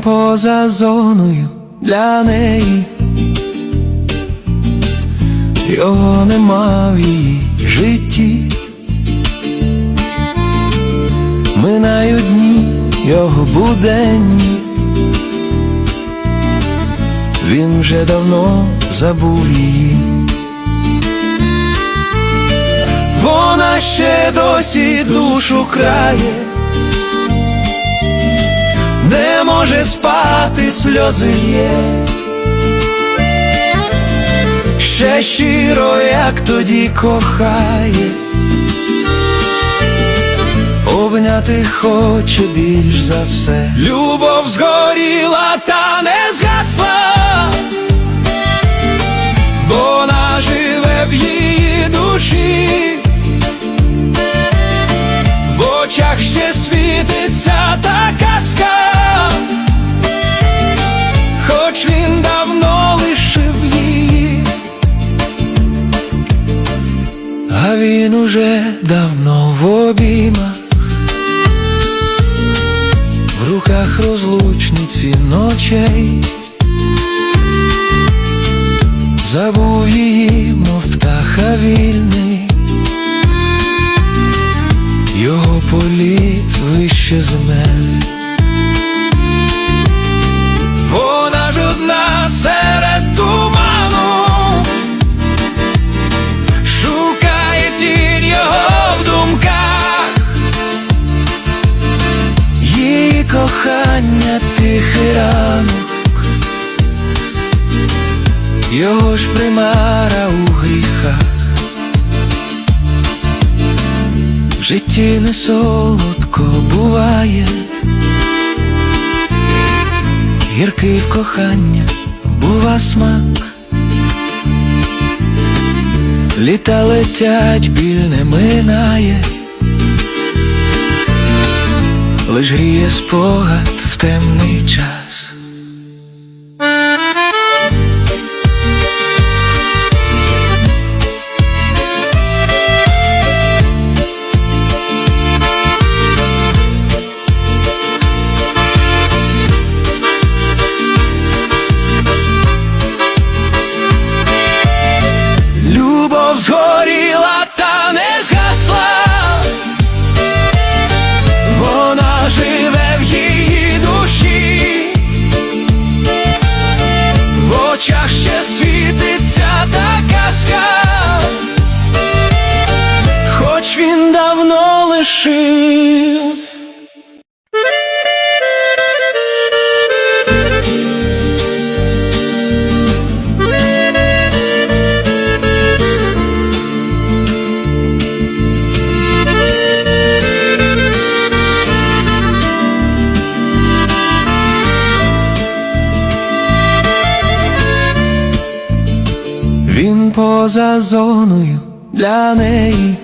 поза зоною для неї, його нема в її житті. Минають дні його буденні, він вже давно забув її. Вона ще досі душу крає, може спати сльози є. Ще щиро, як тоді кохає, обняти хоче більш за все. Любов згоріла, та не згасла, вона живе в її душі, в очах ще світиться та він уже давно в обіймах. В руках розлучниці ночей Забув її, мов птаха вільний, Його політ вище земель. Його ж примара у гріхах, в житті не солодко буває, гіркий в кохання бува смак, літа летять, біль не минає. Лиш гріє спогад в темний час. Любов Він поза зоною для неї,